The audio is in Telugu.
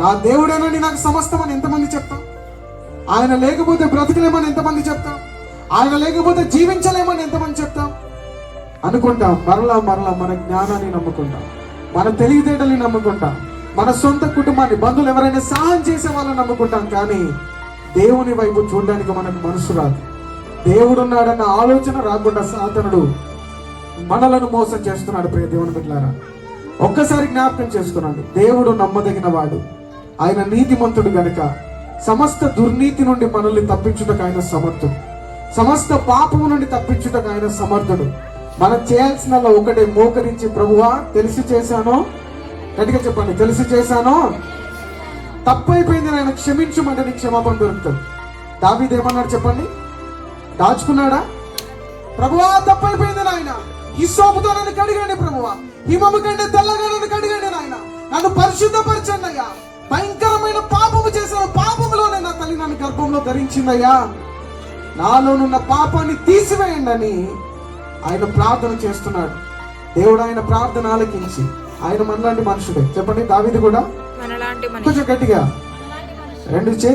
నా దేవుడేనని నాకు సమస్తం అని ఎంతమంది చెప్తాం? ఆయన లేకపోతే బ్రతకలేమని ఎంతమంది చెప్తాం? ఆయన లేకపోతే జీవించలేమని ఎంతమంది చెప్తాం? అనుకుంటాం మరలా మరలా మన జ్ఞానాన్ని నమ్ముకుంటాం మన తెలివితేటల్ని నమ్ముకుంటాం మన సొంత కుటుంబాన్ని బంధువులు ఎవరైనా సహాయం చేసే వాళ్ళని నమ్ముకుంటాం కానీ దేవుని వైపు చూడడానికి మనకు మనసు రాదు. దేవుడు ఉన్నాడన్న ఆలోచన రాకుండా సాధనుడు మనలను మోసం చేస్తున్నాడు ప్రియ దేవుని బిడ్డలారా. ఒక్కసారి జ్ఞాపకం చేసుకున్నాడు దేవుడు నమ్మదగిన వాడు ఆయన నీతిమంతుడు గనుక సమస్త దుర్నీతి నుండి మనల్ని తప్పించుటకు ఆయన సమర్థుడు. సమస్త పాపము నుండి తప్పించుటకు ఆయన సమర్థుడు. మనం చేయాల్సిన ఒకటే మోకరించి ప్రభువా తెలిసి చేశానో. గట్టిగా చెప్పండి తెలిసి చేశానో. తప్పైపోయింది ఆయన క్షమించమంటే నీకు క్షమాపణ దొరుకుతుంది. దావీది ఏమన్నాడు చెప్పండి? దాచుకున్నాడా? ప్రభువా తప్పైపోయింది నాయన ఈ సోపుతో నన్ను కడిగండి ప్రభువా. హిమము కంటే తెల్లగా నన్ను కడిగండి నాయన. నన్ను పరిశుద్ధపరచండి అయ్యా. భయంకరమైన పాపము చేసిన పాపములోనే నా తల్లి నన్ను గర్భంలో ధరించిందయ్యా. నాలోనున్న పాపాన్ని తీసివేయండి అని ఆయన ప్రార్థన చేస్తున్నాడు. దేవుడు ఆయన ప్రార్థన ఆలకించి ఆయన మనలాంటి మనుషుడే. చెప్పండి దావిది కూడా? కొంచెం గట్టిగా. రెండు చేతులు